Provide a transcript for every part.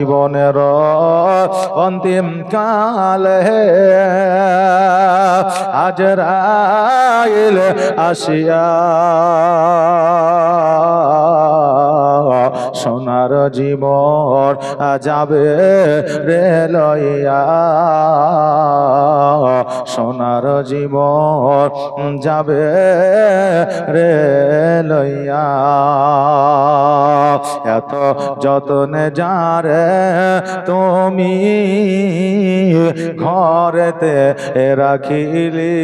জীবনের অন্তিম কালে আজ রাইল আসিয়া সোনার জীবন যাবে রে লইয়া। সোনার জীবন যাবে রে লইয়া। এত যতনে যারে তুমি ঘরেতে রাখিলি।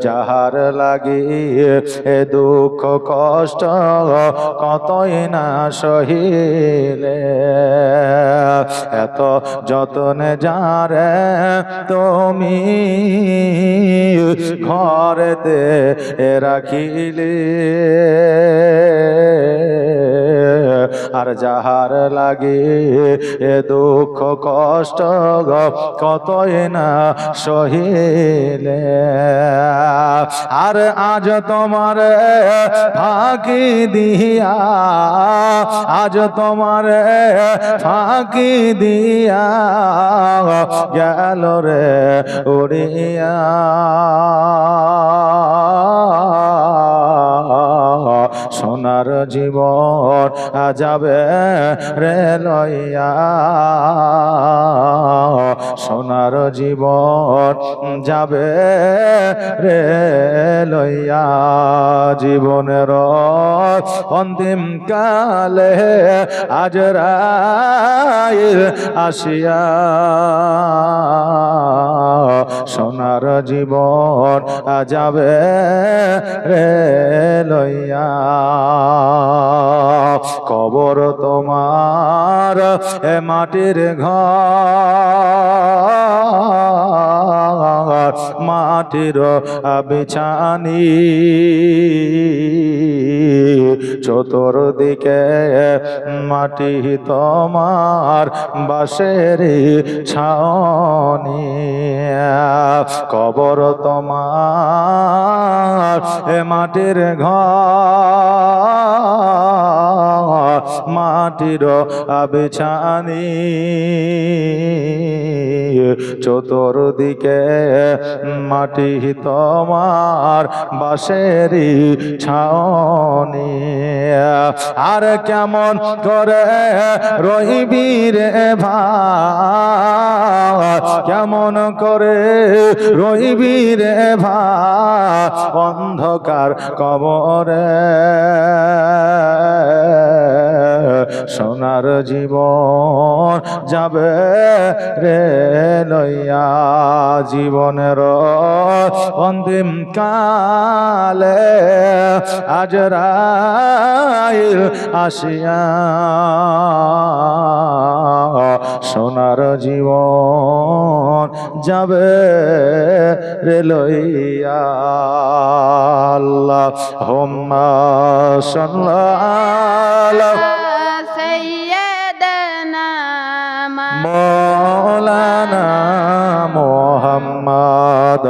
যাহার লাগি এ দুঃখ কষ্ট কতই না সহিলে। এত যতনে যারে তুমি ঘরেতে রাখিলে। আর যাহার লাগে, এ দুঃখ, কষ্ট কতই না সহিলে। আর আজ তোমার ফাঁকি দিয়া, আজ তোমার ফাঁকি দিয়া গেল রে উড়িয়া। সোনার জীবন যাবে রে লইয়া। সোনার জীবন যাবে রে লইয়া। জীবনের অন্তিম কালে আজ রায় আসিয়া। সোনার জীবন যাবে রে লইয়া। কবর তোমার এ মাটির ঘর, মাটির বিছানি। চতুর্দিকে মাটি তোমার বাসের ছাউনি। কবর তোমার, এ মাটির ঘর, মাটির বিছানি চতুর্দিকে মাটি তোমার বাসেরই ছাউনি। আর কেমন করে রহিবি রে ভাই, কেমন করে রহিবি রে ভাই অন্ধকার কবরে। সোনার জীবন যাবে রে লইয়া জীবনের অন্তিম কালে। আজ রাইল আসিয়া। সোনার জীবন যাবে রে লইয়া আল্লাহ। হোম্মা মোহাম্মদওয়ালা সাইয়্যিদানা মাওলানা মোহাম্মদ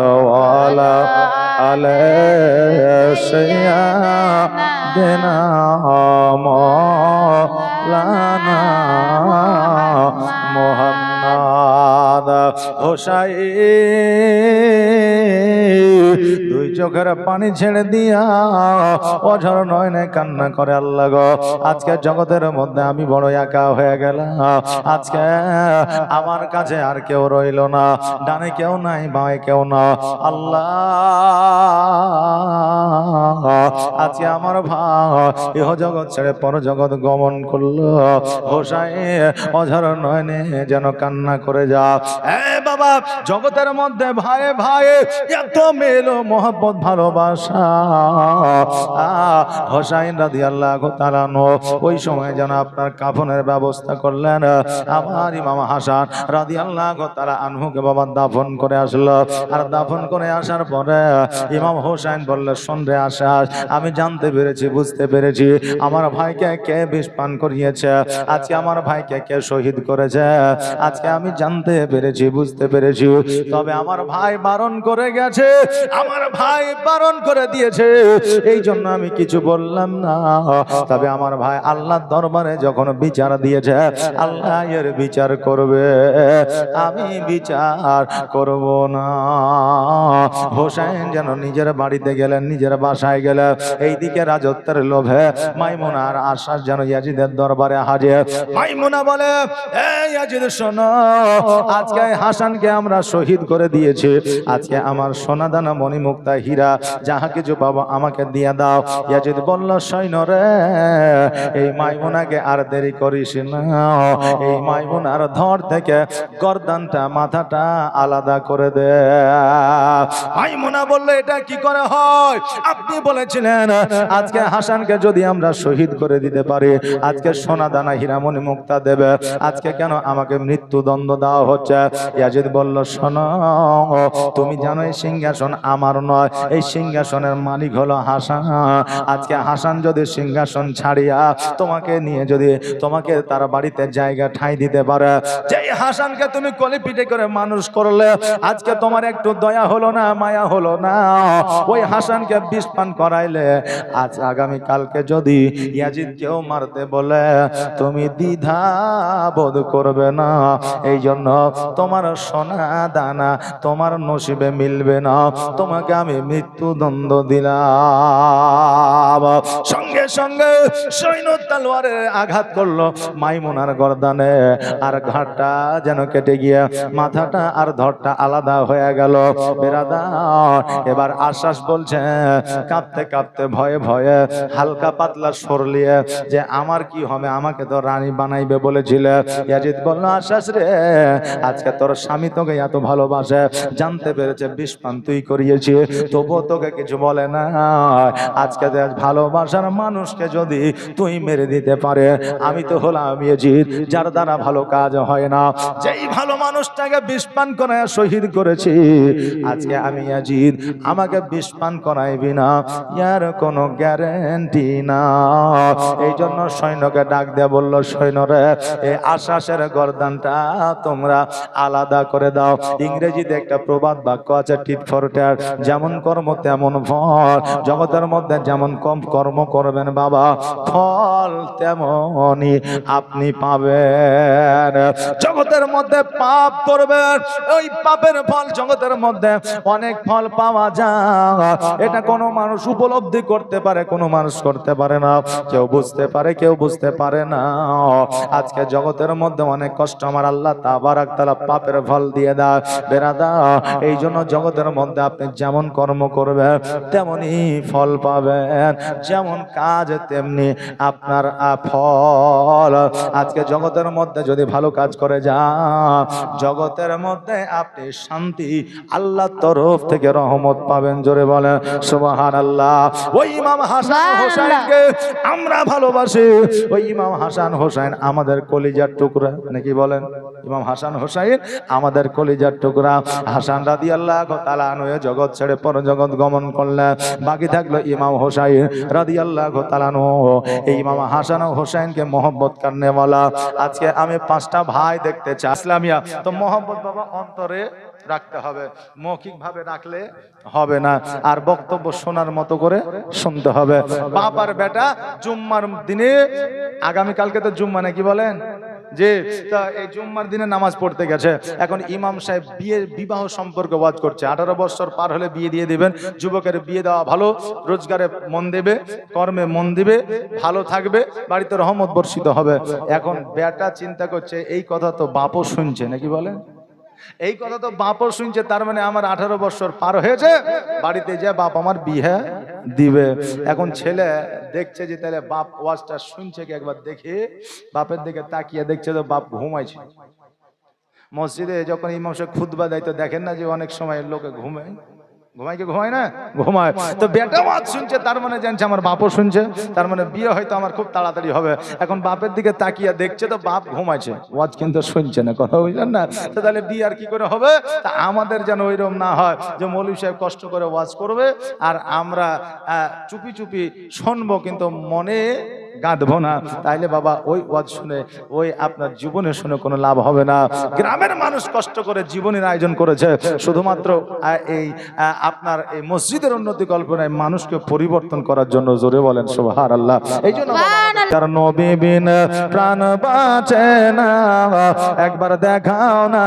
দুই চোখের পানি ছেড়ে দিয়া অঝর নয়নে কান্না করে আল্লাহ গো। আজকে জগতের মধ্যে আমি বড় একা হয়ে গেলাম। আজকে আমার কাছে আর কেউ রইল না। ডানে কেউ নাই, বাঁয়ে কেউ না। আল্লাহ, আজকে আমার ভাই ইহ জগৎ ছেড়ে পর জগৎ গমন করল। হোসাই অঝর নয়নে যেন কান্না করে যা। এ বাবা, জগতের মধ্যে ভাই ভাই, এত মেলো মোহব্বত ভালোবাসা। হোসাইন রাদি আল্লাহ তালানো ওই সময় যেন আপনার কাফনের ব্যবস্থা করলেন। আমার ইমাম হাসান রাদি আল্লাহ তারা আনহুকে বাবা দাফন করে আসলো। আর দাফন করে আসার পরে ইমাম হোসাইন বললে সন্ধ্যে আসাস আমি জানতে পেরেছি, বুঝতে পেরেছি। আমার ভাইকে কে বিষ পান করিয়েছে? আজকে আমার ভাইকে কে শহীদ করেছে? আজকে আমি জানতে পেরেছি, বুঝতে পেরেছি। তবে আমার ভাই বারণ করে গেছে। আমার ভাই বারণ করে দিয়েছে। এই জন্য আমি কিছু বললাম না। তবে আমার ভাই আল্লাহর দরবারে যখন বিচার দিয়েছে, আল্লাহ এর বিচার করবে। আমি বিচার করব না। হোসেন যেন নিজের বাড়িতে গেলেন, নিজের বাসায় গেলেন। এইদিকে রাজত্বের লোভে মাইমুনার আশ্বাস যেন ইয়াজিদের দরবারে হাজির। মাইমুনা বলে ইয়াজিদ আজকে হাসানকে আমরা শহীদ করে দিয়েছি। আজকে আমার সোনা দানা মণিমুক্তা হীরা যাহা কিছু পাবো আমাকে দিয়ে দাও। ইয়াজিদ বলল সৈন্য রে, এই মাইমুনাকে আর দেরি করিস না। এই মাইমুনার ধর থেকে গর্দানটা, মাথাটা আলাদা করে দে। মাইমুনা বলল, এটা কি করে হয়? আপনি বলেছিলেন, আজকে হাসানকে যদি আমরা শহীদ করে দিতে পারি, আজকে সোনা দানা হীরামণি মুক্তা দেবে। আজকে কেন আমাকে মৃত্যুদণ্ড দেওয়া হচ্ছে? ইয়াজিদ বলল, শোনো, তুমি জানো সিংহাসন আমার নয়। এই সিংহাসনের মালিক হলো হাসান। আজকে হাসান যদি সিংহাসন ছাড়িয়া তোমাকে নিয়ে যদি তোমাকে তার বাড়িতে জায়গা ঠাঁই দিতে পারে যেই হাসানকে তুমি কলি পিঠে করে মানুষ করলে আজকে তোমার একটু দয়া হলো না মায়া হলো না। ওই হাসানকে বিষ পান করাইলে আজ আগামী কালকে যদি ইয়াজিদ কেউ মারতে বলে তুমি দ্বিধা বোধ করবে না। এই জন্য তোমার সোনা দানা তোমার নসিবে মিলবে না। তোমাকে আমি মৃত্যুদণ্ড দিলাম। সঙ্গে সঙ্গে সৈন্য তালোয়ারে আঘাত করল মাইমুনার গর্দানে। আর ঘাটটা যেন কেটে গিয়ে মাথাটা আর ধরটা আলাদা হয়ে গেল। এবার আশ্বাস বলছে, কাঁপতে কাঁপতে ভয়ে ভয়ে হালকা পাতলা সরলিয়ে যে আমার কি হবে, আমাকে তো রানী বানাইবে বলেছিলে। ইয়াজিদ বলল, আশ্বাস রে, আজকে তোর স্বামী তোকে এত ভালোবাসে, জানতে পেরেছে বিস্পান তুই করিয়েছি তবুও তোকে কিছু বলে না। আজকে ভালোবাসার মানুষকে যদি তুই মেরে দিতে পারে, আমি তো হলাম ইয়াজিদ যার দ্বারা ভালো কাজ হয় না। যেই ভালো মানুষটাকে বিস্পান করে শহীদ করেছি, আজকে আমি ইয়াজিদ আমাকে বিস্পান করাইবি না, ইয়ার কোনো গ্যারেন্টি না। এই জন্য সৈন্যকে ডাক দিয়ে বলল সৈন্যরে এই আশ্বাসের গরদানটা তোমরা আলাদা করে দাও। ইংরেজিতে একটা প্রবাদ বাক্য আছে টিট ফর যেমন কর্ম তেমন ফল, জগতের মধ্যে যেমন কম কর্ম করবেন বাবা, ফল তেমনই আপনি পাবেন। জগতের মধ্যে পাপ করবেন, ওই পাপের ফল জগতের মধ্যে অনেক ফল পাওয়া যায়। এটা কোনো মানুষ উপলব্ধি করতে পারে, কোনো মানুষ করতে পারে না। কেউ বুঝতে পারে, কেউ বুঝতে পারে না। আজকে জগতের মধ্যে অনেক কষ্ট, আমার আল্লাহ তা তাবারাক তালা পাপের ফল দিয়ে দেয়। বেরাদা এই জন্য জগতের মধ্যে আপনি যেমন কর্ম করবেন তেমনই ফল পাবেন। যেমন কাজ তেমনি আপনার ফল। আজকে জগতের মধ্যে যদি ভালো কাজ করে যান জগতের মধ্যে আপনি শান্তি আল্লাহ তরফ থেকে রহমত পাবেন। জোরে বলেন সুবাহান আল্লাহ ওই ইমাম হাসান হোসেনকে আমরা ভালোবাসি। ওই ইমাম হাসান হোসেন আমাদের কলিজার টুকরা নাকি বলেন? ইমাম হাসান হোসেন আমাদের কলিজার টুকরা। হাসান রাদি আল্লাহ তালানুয়ে জগৎ ছেড়ে পর জগৎ গমন করলেন বাকি থাকল ইমাম হোসাইন রাদি আল্লাহ তালানু এই ইমাম হাসান হোসেনকে মোহব্বত वाला আজকে আমি পাঁচটা ভাই দেখতে চাই। ইসলামিয়া, তো মোহব্বত বাবা অন্তরে রাখতে হবে। মৌখিক ভাবে রাখলে হবে না। আর বক্তব্য শোনার মতো করে শুনতে হবে। বাপ আর বেটা জুম্মার দিনে, আগামীকালকে তো জুম্মা নাকি বলেন? যে এই জুম্মার দিনে নামাজ পড়তে গেছে। এখন ইমাম সাহেব বিয়ে বিবাহ সম্পর্ক বাদ করছে। আঠারো বছর পার হলে বিয়ে দিয়ে দিবেন। যুবকের বিয়ে দেওয়া ভালো, রোজগারে মন দেবে, কর্মে মন দিবে, ভালো থাকবে, বাড়িতে রহমত বর্ষিত হবে। এখন বেটা চিন্তা করছে, এই কথা তো বাপও শুনছে, নাকি বলেন? এই কথা তো বাপও শুনছে, তার মানে আমার আঠারো বছর পার হয়েছে, বাড়িতে যে বাপ আমার বিয়ে দিবে। এখন ছেলে দেখছে যে তাহলে বাপ ওয়াজটা শুনছে কি একবার দেখে, বাপের দিকে তাকিয়ে দেখছে তো বাপ ঘুমাইছে। মসজিদে যখন ইমাম সাহেব খুদবা দেয়, তো দেখেন না যে অনেক সময় লোকে ঘুমায়। ঘুমায় কি ঘুমায় না? ঘুমায়। তো বেটা ওয়াজ শুনছে তার মানে জানছে আমার বাপও শুনছে তার মানে বিয়ে হয়তো আমার খুব তাড়াতাড়ি হবে। এখন বাপের দিকে তাকিয়ে দেখছে তো বাপ ঘুমাইছে। ওয়াজ কিন্তু শুনছে না কথা বুঝলেন না? তো তাহলে বিয়ে আর কি করে হবে? তা আমাদের যেন ওইরকম না হয় যে মৌলী সাহেব কষ্ট করে ওয়াজ করবে আর আমরা চুপি চুপি শুনব কিন্তু মনে গাঁদবো না। তাইলে বাবা ওই ওয়াজ শুনে ওই আপনার জীবনে শুনে কোনো লাভ হবে না। গ্রামের মানুষ কষ্ট করে জীবনের আয়োজন করেছে। শুধুমাত্র এই আপনার এই মসজিদের উন্নতি কল্পনায় মানুষকে পরিবর্তন করার জন্য জোরে বলেন সোহার আল্লাহ এই জন্য তার নবী বিন প্রাণ বাঁচে না। একবার দেখাও না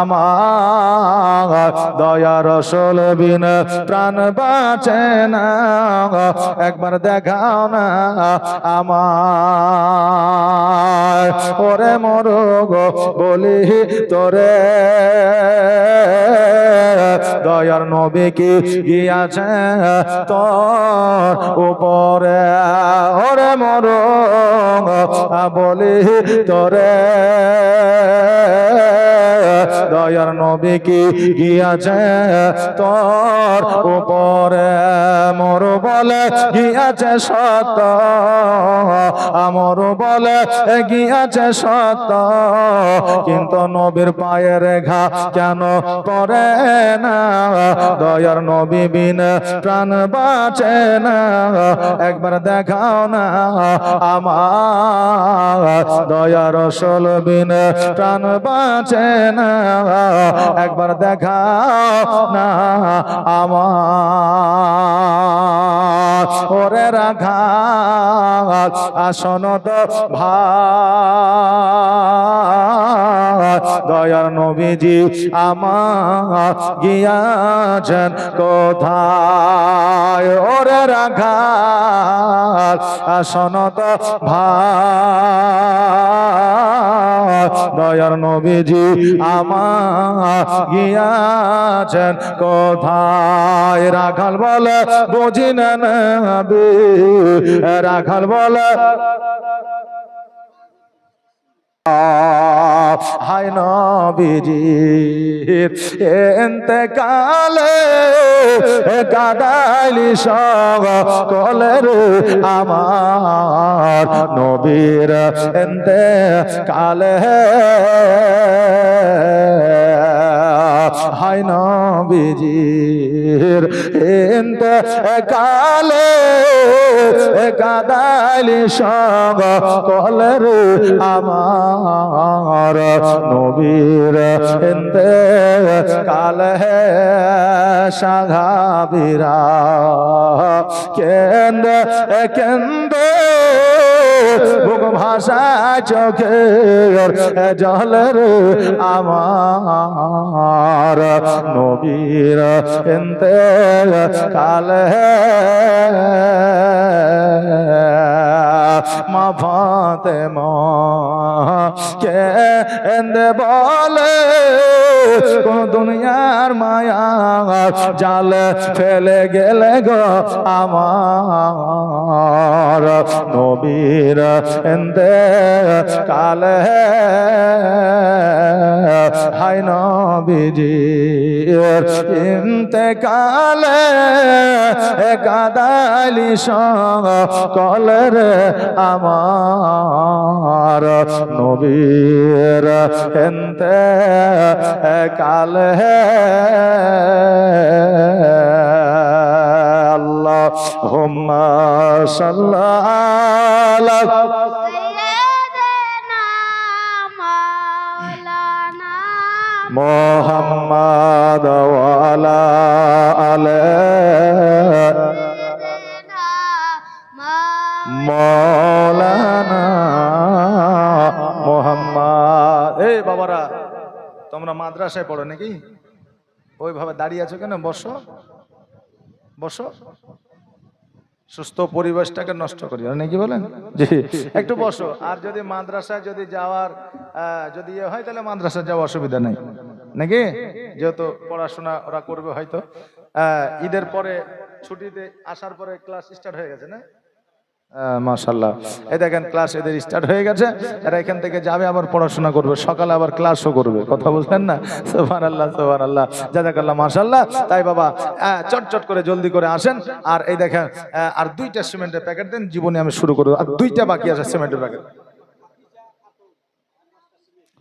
আমার দয়ার রসল বিন প্রাণ বাঁচে না। একবার দেখাও না আমার ওরে মরগ, বলি তোরে। দয়ার নবী কি গিয়াছে তোর উপরে? ওরে মর বলি তোরে। দয়ার নবী কি গিয়াছে তোর উপরে? মোর বলে গিয়াছে সত আমর বলে গিয়াছে সত কিন্তু নবীর পায়ের ঘা কেন পরে না? দয়ার নবী বিন প্রাণ বাঁচে না। একবার দেখাও না আমার। দয়ার রসল বিন প্রাণ বাঁচে না। একবার দেখাও না আমার। ওরে রাখা আসন তো ভাই দয়ার নবীজি আমার গিয়াছেন কোথায়? ওরে রাখা আসন তো ভাই দয়ার নবীজি আমার গিয়াছেন কোথায়? রাখাল বলে, বুঝি না নবী? রাখাল বলে। হাই নবীজির এতেকালে কাদাইলি সব কলের আমার নবীর এতে কালে হাই নবীজির এতে কালে কাদাইলি সব কলের আমার নবীর এতে কালে সাঘাবিরা কেন্দ কেন্দ বুক ভাষা চোখের জলের আমার নবীর এতে কালে। মা ফাতে কে এন্দে বলে, কোন দুনিয়ার মায়া জাল ফেলে গেলে গো আমার নবীর এন্দে কালে। হাই নবীজি ইনতে কালে কাদালি সঙ্গ কলের আমার। নবীর এনতে কালে আল্লাহ হুম্মা সাল্লাহ سيدنا مولانا মোহাম্মদ ওয়ালা আলে سيدنا مولانا মৌলানা মোহাম্মদ এই বাবারা তোমরা মাদ্রাসায় পড়ো নাকি ওইভাবে দাঁড়িয়ে আছো কেন বসো বসো সুস্থ পরিবেশটাকে নষ্ট করি নাকি বলেন? জি। একটু বসো আর যদি মাদ্রাসায় যদি যাওয়ার যদি ইয়ে হয় তাহলে মাদ্রাসায় যাওয়ার অসুবিধা নেই। নাকি? যেহেতু পড়াশোনা ওরা করবে হয়তো। আহ, ঈদের পরে ছুটিতে আসার পরে ক্লাস স্টার্ট হয়ে গেছে না? মাশাল্লাহ এই দেখেন ক্লাস এদের স্টার্ট হয়ে গেছে। এরা এখান থেকে যাবে, আবার পড়াশোনা করবে। সকালে আবার ক্লাসও করবে। কথা বলছেন না? সোহান আল্লাহ সোহান আল্লাহ জাজাকাল্লাহ মাশাল্লাহ তাই বাবা চটচট চট চট করে জলদি করে আসেন। আর এই দেখেন আর দুইটা সিমেন্টের প্যাকেট দেন, জীবনে আমি শুরু করব। আর দুইটা বাকি আছে সিমেন্টের প্যাকেট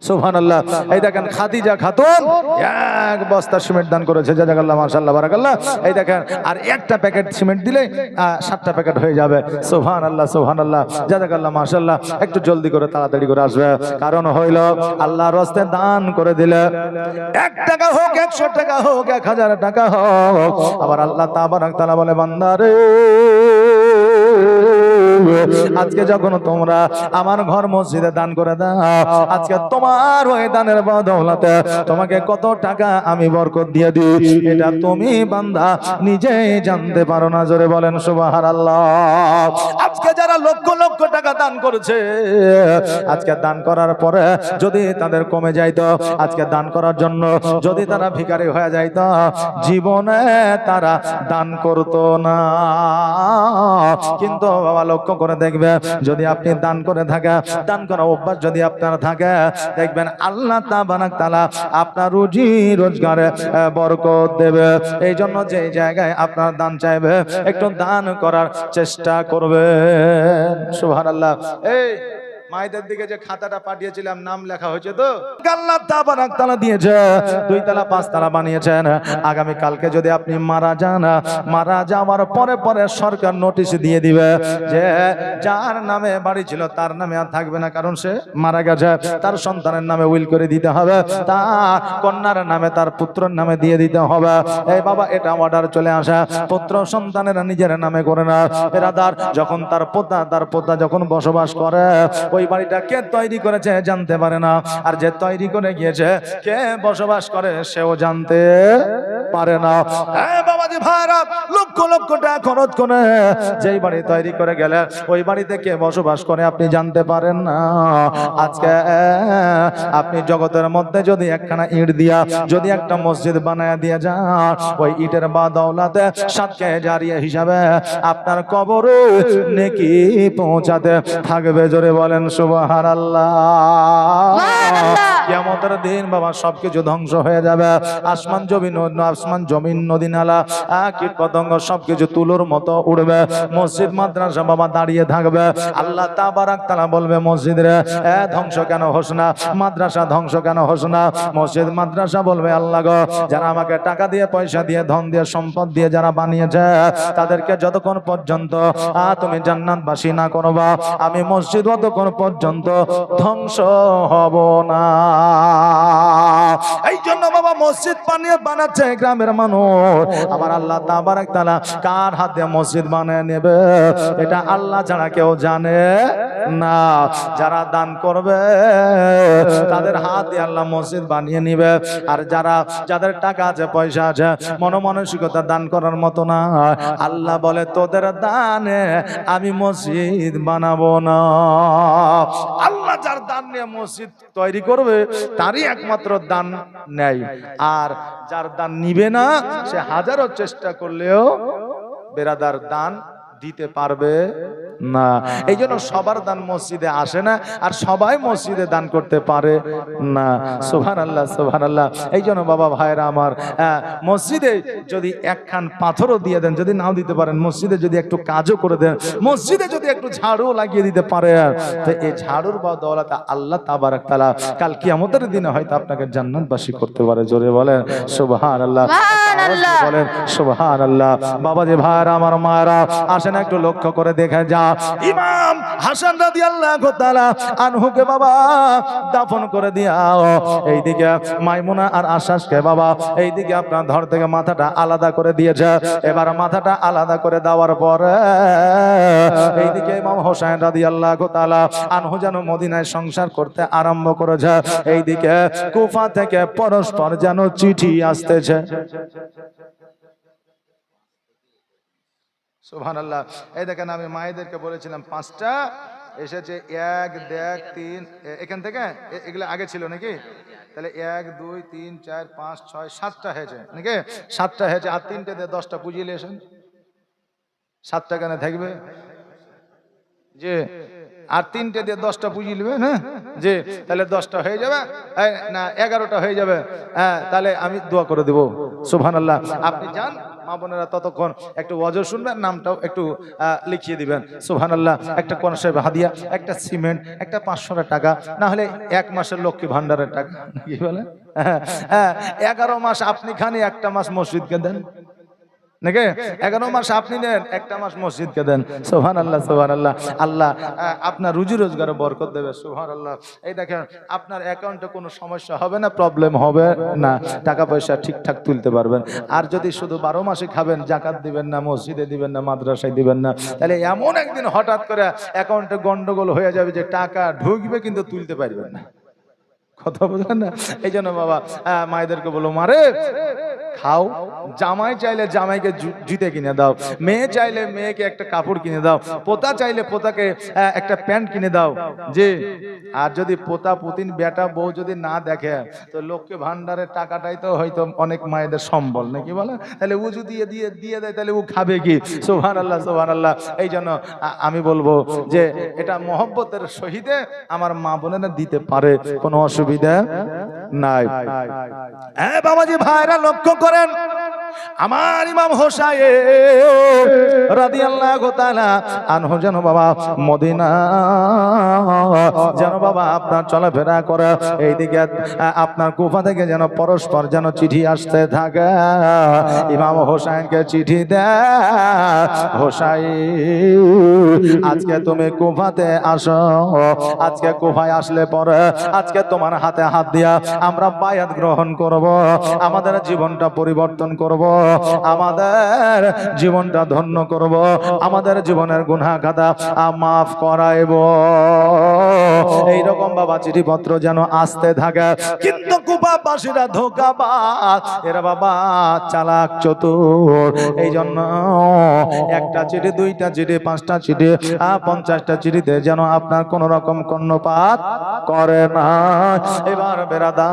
সুবহান আল্লাহ এই দেখেন খাদিজা খাতুন এক বস্তা সিমেন্ট দান করেছে জাজাকাল্লাহ মাশাআল্লাহ বারাকাল্লাহ। এই দেখেন আর একটা প্যাকেট সিমেন্ট দিলে সাতটা প্যাকেট হয়ে যাবে। সুবহান আল্লাহ সুবহান আল্লাহ জাজাকাল্লাহ মাশাআল্লাহ। একটু জলদি করে তাড়াতাড়ি করে আসবে। কারণ হইল আল্লাহর রাস্তায় দান করে দিলে এক টাকা হোক একশো টাকা হোক এক হাজার টাকা হোক। আবার আল্লাহ তাবারাক তাআলা বলে বান্দারে আজকে যখন তোমরা আমার ঘর মসজিদে দান করে দাও, আজকে তোমার ওই দানের বদৌলতে তোমাকে কত টাকা আমি বরকত দিয়ে দিই, এটা তুমি বান্দা নিজেই জানতে পারো না, জোরে বলেন সুবাহার আল্লাহ আজকে যারা লক্ষ লক্ষ টাকা দান করেছে, আজকে দান করার পরে যদি তাদের কমে যাইতো, আজকে দান করার জন্য যদি তারা ভিখারি হয়ে যাইত, জীবনে তারা দান করতো না। কিন্তু বাবা লক্ষ্য করে দেখবে, যদি আপনি দান করে থাকে দান করা অভ্যাস যদি আপনার থাকে, দেখবেন আল্লাহ তালা আপনার রুজি রোজগারে বরকত দেবে। এই জন্য যে জায়গায় আপনার দান চাইবে, একটু দান করার চেষ্টা করবে সুবহানাল্লাহ। এই মায়েদের দিকে যে খাতাটা পাঠিয়েছিলাম, নাম লেখা হয়েছে তো। আল্লাহ তাবারাক তাআলা দিয়েছে, দুই তালা, পাঁচ তালা বানিয়েছেন। আগামী কালকে যদি আপনি মারা যান, মারা যাওয়ার পরে পরে সরকার নোটিশ দিয়ে দিবে যে যার নামে বাড়ি ছিল, তার নামে আর থাকবে না, কারণ সে মারা গেছে। তার সন্তানের নামে উইল করে দিতে হবে তার কন্যার নামে, তার পুত্রের নামে দিয়ে দিতে হবে। এই বাবা, এটা অর্ডার চলে আসা। পুত্র সন্তানেরা নিজের নামে করে না এরাদার, যখন তার পোতা তার পোতা যখন বসবাস করে ওই বাড়িটা কে তৈরি করেছে জানতে পারে না। আর যে তৈরি করে গিয়েছে, কে বসবাস করে সেও জানতে পারে না। বাবাজি ভাইরা, লক্ষ লক্ষ টাকা খরচ করে যেই বাড়ি তৈরি করে গেলে, ওই বাড়িতে কে বসবাস করে আপনি জানতে পারেন না। আজকে আপনি জগতের মধ্যে যদি একখানা ইট দিয়া, যদি একটা মসজিদ বানায় দিয়ে যান, ওই ইটের বাদৌলাতে সাতকে জারিয়ে হিসাবে আপনার কবরে নেকি পৌঁছাতে থাকবে। জোরে বলেন সুবহান কিয়ামতের দিন বাবা সবকিছু ধ্বংস হয়ে যাবে। আসমান জমিন আসমান জমিন, নদী নালা কীট পতঙ্গ সবকিছু তুলোর মতো উড়বে। মসজিদ, মাদ্রাসা বাবা দাঁড়িয়ে থাকবে। আল্লাহ তাবারাক তালা বলবে, মসজিদ রে, এ, ধ্বংস কেন হোস না? মাদ্রাসা ধ্বংস কেন হোস না? মসজিদ, মাদ্রাসা বলবে, আল্লাহ গো, যারা আমাকে টাকা দিয়ে, পয়সা দিয়ে, ধন দিয়ে, সম্পদ দিয়ে যারা বানিয়েছে, তাদেরকে যতক্ষণ পর্যন্ত আ তুমি জান্নাতবাসী না করবা, আমি মসজিদ ততক্ষণ পর্যন্ত ধ্বংস হব না। এই জন্য বাবা মসজিদ বানিয়ে বানাচ্ছে গ্রামের মানুষ। আমার আল্লাহ তাবারাক তাআলা কার হাতে মসজিদ বানিয়ে নেবে? এটা আল্লাহ ছাড়া কেউ জানে না। যারা দান করবে, তাদের আল্লাহ মসজিদ বানিয়ে নিবে। আর যারা, যাদের টাকা আছে, পয়সা আছে মনমানসিকতা দান করার মতো না। আল্লাহ বলে, তোদের দানে আমি মসজিদ বানাবো না। আল্লাহ যার দান নিয়ে মসজিদ তৈরি করবে তারই একমাত্র দান নেয়। আর যার দান নিবে না, সে হাজারো চেষ্টা করলেও বেরাদার দান দিতে পারবে। না। এই জন্য সবার দান মসজিদে আসে না আর সবাই মসজিদে দান করতে পারে না। সোহান আল্লাহ সোহান আল্লাহ এই জন্য বাবা ভাইরা আমার মসজিদে যদি একখান পাথরও দিয়ে দেন যদি নাও দিতে পারেন মসজিদে যদি একটু কাজও করে দেন মসজিদে যদি একটু ঝাড়ু লাগিয়ে দিতে পারে তো এই ঝাড়ুর বা দৌলতে আল্লাহ তাবারাক তালা কাল কি কিয়ামতের দিনে হয়তো আপনাকে জান্নাতবাসী করতে পারে। জোরে বলেন সুবহান আল্লাহ বলেন সুবহান আল্লাহ বাবা যে ভাইরা আমার মায়েরা আসেন একটু লক্ষ্য করে দেখে যা ইমাম হাসান রাদিয়াল্লাহু তাআলা আনহুকে বাবা দাফন করে দিয়াও। এইদিকে মাইমুনা আর আশাসকে বাবা, এইদিকে আপনার ধর থেকে মাথাটা আলাদা করে দিয়েছে। এবার মাথাটা আলাদা করে দেওয়ার পরে এইদিকে ইমাম হোসেন রাদিয়াল্লাহু তাআলা আনহু যেন মদিনায় সংসার করতে আরম্ভ করেছে। এইদিকে কুফা থেকে পরস্পর যেন চিঠি আসতেছে। সুবহানাল্লাহ। এই দেখেন আমি মায়েদেরকে বলেছিলাম, পাঁচটা এসেছে, এক, দেখ, তিন এখান থেকে? এগুলো আগে ছিল নাকি? তাহলে এক, দুই, তিন, চার, পাঁচ, ছয়, সাতটা হয়েছে, নাকি? সাতটা হয়েছে, আর তিনটে দিয়ে দশটা পুজিয়ে এসেন সাতটা কেন থাকবে? যে আর তিনটে দিয়ে দশটা পুঁজি নেবে না যে তাহলে দশটা হয়ে যাবে। না, এগারোটা হয়ে যাবে। হ্যাঁ তাহলে আমি দোয়া করে দেবো। সুবহান আল্লাহ আপনি যান মা বোনেরা ততক্ষণ একটু অজর শুনবেন নামটাও একটু লিখিয়ে দিবেন। সুহান আল্লাহ একটা কোন সাহেব হাদিয়া একটা সিমেন্ট একটা পাঁচশো টাকা না হলে এক মাসের লক্ষ্মী ভান্ডারের টাকা। কি বলে? হ্যাঁ, হ্যাঁ এগারো মাস আপনি খানি একটা মাস মসজিদকে দেন। নাকি? এগারো মাস আপনি নেন একটা মাস মসজিদকে দেন। সোহান আল্লাহ সোহান আল্লাহ আল্লাহ আপনার রুজি রোজগারে বরকত দেবে সোহান আল্লাহ এই দেখেন আপনার অ্যাকাউন্টে কোনো সমস্যা হবে না প্রবলেম হবে না। টাকা পয়সা ঠিকঠাক তুলতে পারবেন। আর যদি শুধু বারো মাসে খাবেন জাকাত দিবেন না মসজিদে দিবেন না মাদ্রাসায় দিবেন না তাহলে এমন একদিন হঠাৎ করে অ্যাকাউন্টে গন্ডগোল হয়ে যাবে যে টাকা ঢুকবে কিন্তু তুলতে পারবেন না। কথা বলছেন না? এই জন্য বাবা মায়েদেরকে বলো মারে খাও, জামাই চাইলে জামাইকে জুতে কিনে দাও, মেয়ে চাইলে মেয়েকে একটা কাপড় কিনে দাও, পোতা চাইলে পোতাকে একটা প্যান্ট কিনে দাও। যে আর যদি পোতা পুতিন বেটা বউ যদি না দেখে, তো লক্ষ্মী ভান্ডারের টাকাটাই তো হয়তো অনেক মায়েদের সম্বল, নাকি বলে? তাহলে ও যদি দিয়ে দিয়ে, দেয় তাহলে ও খাবে কি? সোহান আল্লাহ সোহান আল্লাহ এই জন্য আমি বলব যে এটা মহব্বতের সহিতে আমার মা বোনেরা দিতে পারে, কোনো অসুবিধা নাই। হ্যাঁ বাবাজি ভাইরা লক্ষ্য করেন আমার ইমাম হোসাই রাদিয়াল্লাহু তাআলা আনহু, যেন বাবা মদিনা, যেন বাবা আপনার চলাফেরা করে, এইদিকে আপনার কুফা থেকে যেন পরস্পর যেন চিঠি আসতে থাকে। ইমাম হোসাইনকে চিঠি দেয় হোসাই আজকে তুমি কুফাতে আসো। আজকে কুফায় আসলে পরে আজকে তোমার হাতে হাত দিয়া আমরা বায়াত গ্রহণ করব। আমাদের জীবনটা পরিবর্তন করব। আমাদের জীবনটা ধন্য করব, আমাদের জীবনের গুনাহ খাতা মাফ করাইব। এইরকম বাবা চিঠিপত্র যেন আসতে থাকে, কিন্তু কুপাবাসীরা ধোকাবাজ। এরা বাবা, চালাক চতুর। এই জন্য একটা চিঠি, দুইটা চিঠি, পাঁচটা চিঠি পঞ্চাশটা চিঠিতে যেন আপনার কোন রকম কর্ণপাত করে না। এবার বেরাদা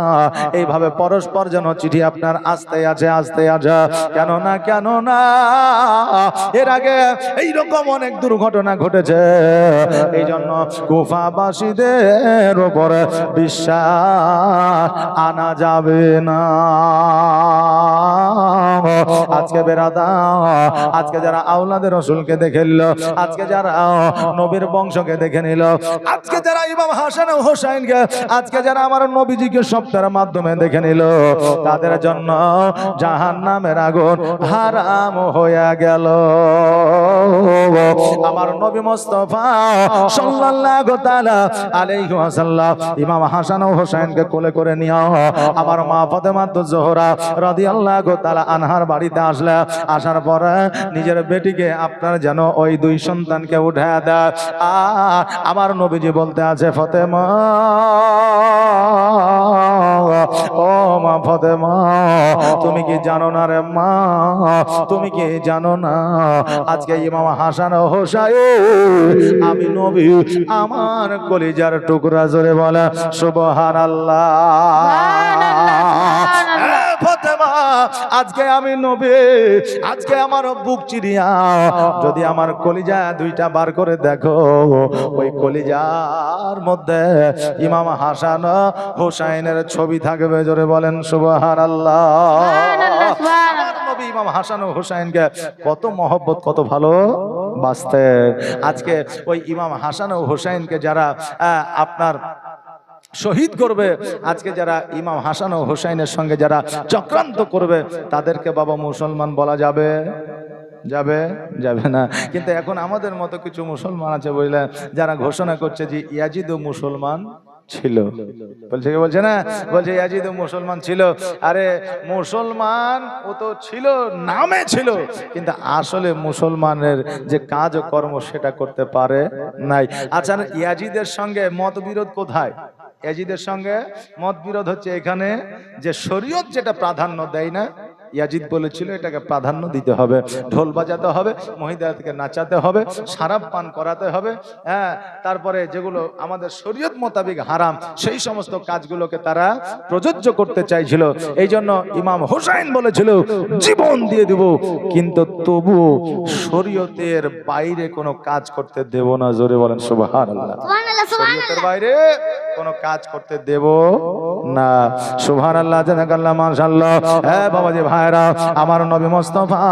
এইভাবে পরস্পর যেন চিঠি আপনার আসতে আছে আসতে আছে। কেন না কেন না? এর আগে এইরকম অনেক দুর্ঘটনা ঘটেছে। এই জন্য কুফাবাসীদের উপরে বিশ্বাস আনা যাবে না। আজকে বেরাদা, আজকে যারা আউলাদের রসুলকে দেখে নিল, আজকে যারা নবীর বংশকে দেখে নিল, আজকে যারা ইমাম হাসান হোসাইনকে, আজকে যারা আমার নবীজিকে সপ্তাহের মাধ্যমে দেখে নিল, তাদের জন্য জাহান নামের আগুন হারাম হয়ে গেল। আমার নবী মোস্তফা সাল্লাল্লাহু তাআলা আলাইহি ওয়াসাল্লাম ইমাম হাসান ও হোসেনকে কোলে করে নিয়ে, আমার মা ফাতেমা জোহরা রাদিয়াল্লাহু তাআলা আনহার বাড়িতে আসলে, আসার পরে নিজের বেটিকে আপনার যেন ওই দুই সন্তানকে উঠে দেয়। আর আমার নবীজি বলতে আছে, ফতেমা, ও মা ফতেমা, তুমি কি জানো না রে মা? তুমি কি জানো না? আজকে ইমাম হাসান হোসাই আমি নবী, আমার কলিজার টুকরা জোরে বলে সুবহান আল্লাহ আজকে আমি নবী আজকে আমার বুক চিরিয়া যদি আমার কলিজা দুইটা বার করে দেখো ওই কলিজার মধ্যে ইমাম হাসান হোসাইনের ছবি থাকবে জোরে বলেন সুবহান আল্লাহ নবী ইমাম হাসান ও হোসাইনকে কত মহব্বত কত ভালো আজকে ওই ইমাম হাসান ও হোসাইনকে যারা আপনার শহীদ করবে। আজকে যারা ইমাম হাসান ও হোসাইনের সঙ্গে যারা চক্রান্ত করবে, তাদেরকে বাবা মুসলমান বলা যাবে? যাবে? যাবে না। কিন্তু এখন আমাদের মতো কিছু মুসলমান আছে বুঝলে, যারা ঘোষণা করছে যে ইয়াজিদও মুসলমান ছিল। বলছে কি বলছে না? বলছে ইয়াজিদও মুসলমান ছিল। আরে মুসলমান ও তো ছিল, নামে ছিল। কিন্তু আসলে মুসলমানের যে কাজ কর্ম সেটা করতে পারে নাই। আচ্ছা ইয়াজিদের সঙ্গে মতবিরোধ কোথায়? ইয়াজিদের সঙ্গে মত বিরোধ হচ্ছে এখানে যে শরীয়ত যেটা প্রাধান্য দেয় না ইয়াজিদ বলেছিল এটাকে প্রাধান্য দিতে হবে ঢোল বাজাতে হবে মহিলাদেরকে নাচাতে হবে সারাপ পান করাতে হবে হ্যাঁ তারপরে যেগুলো আমাদের শরীয়ত মোতাবেক হারাম সেই সমস্ত কাজগুলোকে তারা প্রযোজ্য করতে চাইছিল। এই জন্য ইমাম হোসাইন বলেছিল জীবন দিয়ে দেব কিন্তু তবু শরীয়তের বাইরে কোনো কাজ করতে দেব না। জোরে বলেন সুবহানাল্লাহ। সুবহানাল্লাহ শরীয়তের বাইরে কোনো কাজ করতে দেব না। সুবহান আল্লাহ জানাকাল্লাহ মাশাআল্লাহ। এ বাবাজি ভাইরা, আমার নবী মুস্তাফা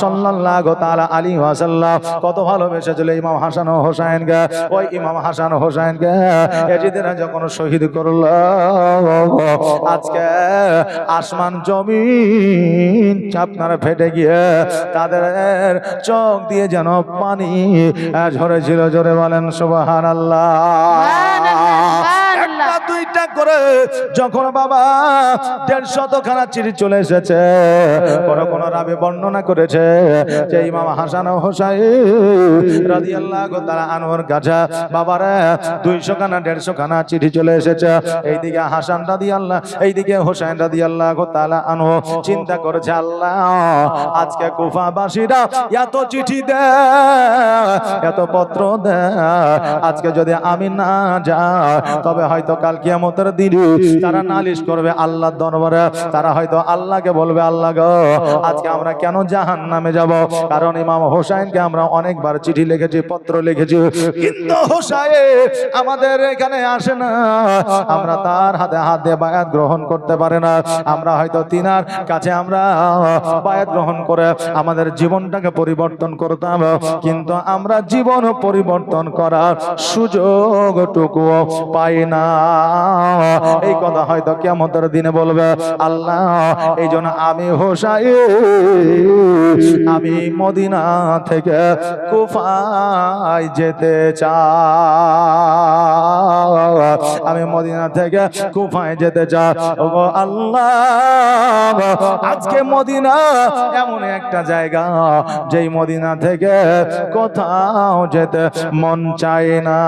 সাল্লাল্লাহু তাআলা আলাইহি ওয়াসাল্লাম কত ভালোবেসেছিল ইমাম হাসান ও হোসেনকে ওই ইমাম হাসান ও হোসেনকে এজিদেরা যখন শহীদ করল, আজকে আসমান জমিন আপনারা ফেটে গিয়ে তাদের চোখ দিয়ে যেন পানি ঝরেছিল। জোরে বলেন সুবহান আল্লাহ একটা দুইটা করে যখন বাবা দেড় শতখানা চিঠি চলে এসেছে কোন কোন রাবি বর্ণনা করেছে যে ইমাম হাসান হোসাই রাজি আল্লাহ তারা আনোয়ার গাছা বাবারে দুইশো খানা দেড়শো খানা চিঠি চলে এসেছে। এইদিকে হাসান রাদি আল্লাহ এইদিকে হোসাইন রাদি আল্লাহ তালা আনো চিন্তা করেছে, আল্লাহ, আজকে কুফাবাসীরা এত চিঠি দেয়, এত পত্র দেয়, আজকে যদি আমি না যাই, তবে হয়তো কাল কিয়ামতের দিনে তারা নালিশ করবে আল্লাহর দরবারে। তারা হয়তো আল্লাহকে বলবে, আল্লাহ আজকে আমরা কেন জাহান নামে যাব? কারণ ইমাম হোসাইনকে আমরা অনেকবার চিঠি লিখেছি, পত্র লিখেছি। কিন্তু হোসাইন আমাদের এখানে আসে না। আমরা তার হাতে হাত দিয়ে বায়াত গ্রহণ করতে পারে না। আমরা হয়তো তিনার কাছে আমরা বায়াত গ্রহণ করে আমাদের জীবনটাকে পরিবর্তন করতাম। কিন্তু আমরা জীবন পরিবর্তন করার সুযোগটুকু পাই না। এই কথা হয়তো কেমতের দিনে বলবে, আল্লাহ, এই জন্য আমি হোসাই আমি মদিনা থেকে কুফায় যেতে চাই। আমি মদিনা থেকে কুফায় যেতে চাই। ওগো আল্লাহ, আজকে মদিনা এমন একটা জায়গা, যেই মদিনা থেকে কোথাও যেতে মন চায় না।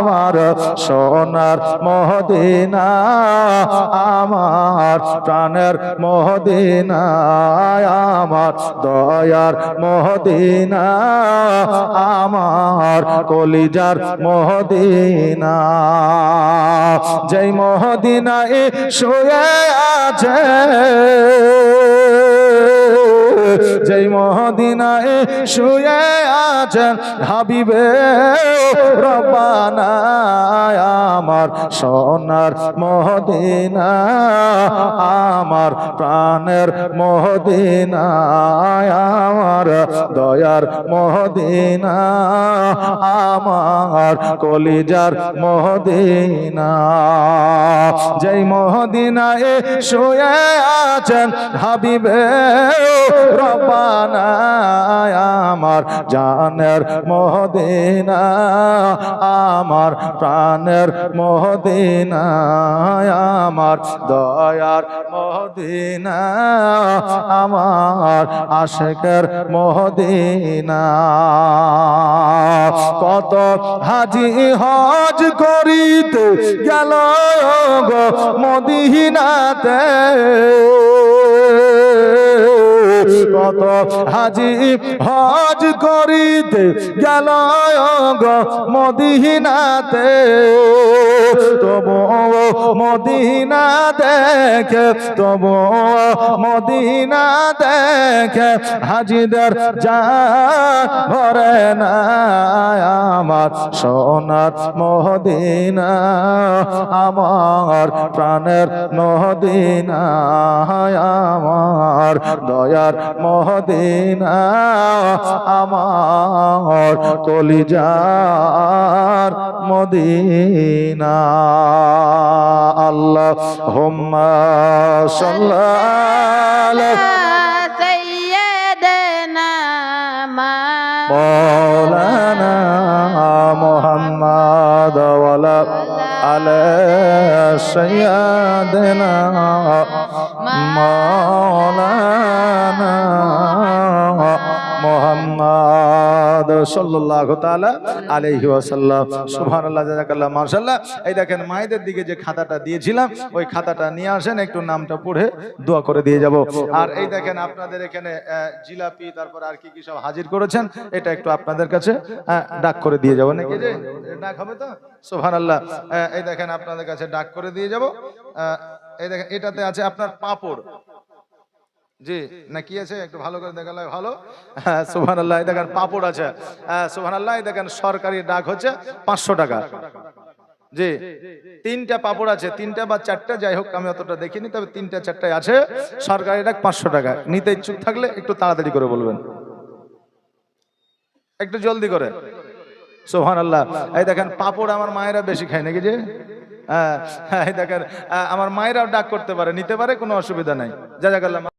আমার সোনার মহদিনা, আমার প্রাণের মহদিনা, আমার দয়ার মহদিনা, আমার কলিজার মহদিনা। যেই মহদিনায় শুয়ে আছে যেই মহদিনায় শুয়ে আছেন হাবিবে রব্বানা আমার সোনার মহদিনা আমার প্রাণের মহদিনা আমার দয়ার মহদিনা আমার কলিজার মহদিনা যেই মহদিনায় শুয়ে আছেন হাবিবে রব্বানা আমার জানের মহদিনা, আমার প্রাণের মহদিনা, আমার দয়ার মহদিনা, আমার আশেকের মহদিনা। কত হাজি হজ করিতে গেল মদিনাতে। কত হাজি হজ করিতে গেল মদিনাতে। মদিনা দেখে তবু মদিনা দেখে হাজিদের যা ভরে না আমার সোনার মহদিনা আমার প্রাণের মহদিনা আমার দয়ার মহদিনা আমার কলিজার মদিনা। আল্লাহ হোম্মা সাল্লাহ سيدنا ما مولانا محمد ولا على سيدنا مولانا তাআলা আলাইহি ওয়াসাল্লাম। সুবহানাল্লাহ জাযাকাল্লাহ মাশাআল্লাহ। এই দেখেন মায়েদের দিকে যে খাতাটা দিয়েছিলাম ওই খাতাটা নিয়ে আসেন একটু নামটা পড়ে দোয়া করে দিয়ে যাব। আর এই দেখেন আপনাদের এখানে জিলাপি তারপর আর কি কি সব হাজির করেছেন এটা একটু আপনাদের কাছে ডাক করে দিয়ে যাব। নাকি যে ডাক হবে তো? সুবহানাল্লাহ। আহ, এই দেখেন আপনাদের কাছে ডাক করে দিয়ে যাব। এই দেখেন এটাতে আছে আপনার পাপড়। জি, না কি আছে? একটু ভালো করে দেখালে ভালো? হ্যাঁ সুবহান আল্লাহ দেখেন পাপড় আছে। হ্যাঁ সুবহান আল্লাহ দেখেন সরকারি ডাক হচ্ছে পাঁচশো টাকা। জি, তিনটা পাপড় আছে, তিনটা বা চারটা, যাই হোক, আমি অতটা দেখিনি, তবে তিনটা চারটায় আছে। সরকারি ডাক পাঁচশো টাকা। নিতে ইচ্ছুক থাকলে একটু তাড়াতাড়ি করে বলবেন। একটু জলদি করে। সোহান আল্লাহ এই দেখেন পাপড় আমার মায়েরা বেশি খায় নাকি যে? হ্যাঁ এই দেখেন আমার মায়েরাও ডাক করতে পারে, নিতে পারে, কোনো অসুবিধা নাই। যা যাক